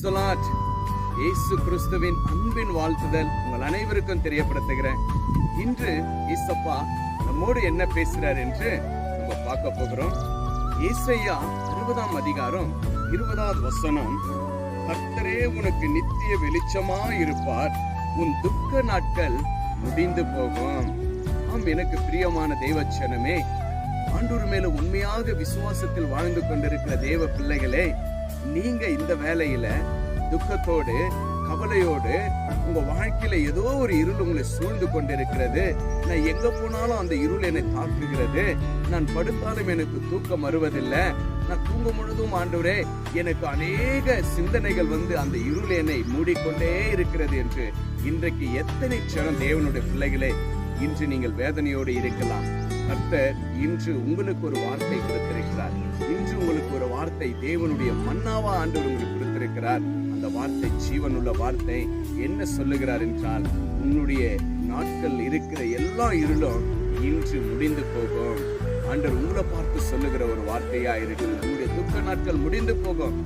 இயேசு கிறிஸ்துவின் அன்பின் வாழ்த்துதல் உங்கள் அனைவருக்கும் தெரியப்படுத்துகிறேன். இன்று இசப்பா நம்மோடு என்ன பேசுறார் என்று நம்ம பார்க்க போகிறோம். ஏசையா அறுபதாம் அதிகாரம் இருபதாவது வசனம் கர்த்தரே உனக்கு நித்திய வெளிச்சமா இருப்பார் உன் துக்க நாட்கள் முடிந்து போகும். ஆம் எனக்கு பிரியமான தெய்வச்சனமே ஆண்டூர் மேல உண்மையாக விசுவாசத்தில் வாழ்ந்து கொண்டிருக்கிற தேவ பிள்ளைகளே நீங்க இந்த வேலையில துக்கத்தோடு கவலையோடு உங்க வாழ்க்கையில ஏதோ ஒரு இருள் உங்களை சூழ்ந்து கொண்டிருக்கிறது. நான் எங்க போனாலும் அந்த இருள் என்னை தாக்குகிறது. நான் படுத்தாலும் எனக்கு தூக்கம் வருவதில்லை. நான் தூங்கும் பொழுதும் ஆண்டவரே எனக்கு அநேக சிந்தனைகள் வந்து அந்த இருள் என்னை மூடிக்கொண்டே இருக்கிறது என்று இன்றைக்கு எத்தனை க்ஷணம் தேவனுடைய பிள்ளைகளே இன்று நீங்கள் வேதனையோடு இருக்கலாம். கர்த்தர் இன்று உங்களுக்கு ஒரு வார்த்தை கொடுத்திருக்கிறார். இன்று உங்களுக்கு ஒரு வார்த்தை தேவனுடைய மன்னாவா ஆண்டு உங்களுக்கு கொடுத்திருக்கிறார். அந்த வார்த்தை ஜீவனுள்ள வார்த்தை. என்ன சொல்லுகிறார் என்றால் உன்னுடைய நாட்கள் இருக்கிற எல்லா இருளும் இன்று முடிந்து போகும். ஆண்டவர் உங்களை பார்த்து சொல்லுகிற ஒரு வார்த்தையா இருக்கிறது உங்களுடைய துக்க நாட்கள் முடிந்து போகும்.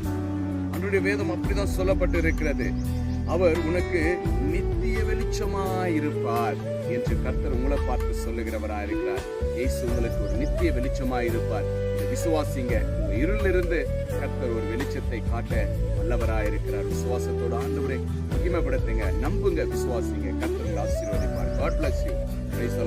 அன்றைய வேதம் அப்படிதான் சொல்லப்பட்டு இருக்கிறது அவர் உனக்கு நித்திய வெளிச்சமாயிருப்பார் என்று கர்த்தர் உங்களை பார்த்து சொல்லுகிறவரா இருக்கிறார். இயேசு உங்களுக்கு ஒரு நித்திய வெளிச்சமாயிருப்பார். விசுவாசிங்க. இருளிலிருந்து கர்த்தர் ஒரு வெளிச்சத்தை காட்ட வல்லவராய் இருக்கிறார். விசுவாசத்தோட ஆண்டவரை மகிமைப்படுத்துங்க. நம்புங்க விசுவாசிங்க. கர்த்தர் ஆசீர்வதிப்பார். God bless you price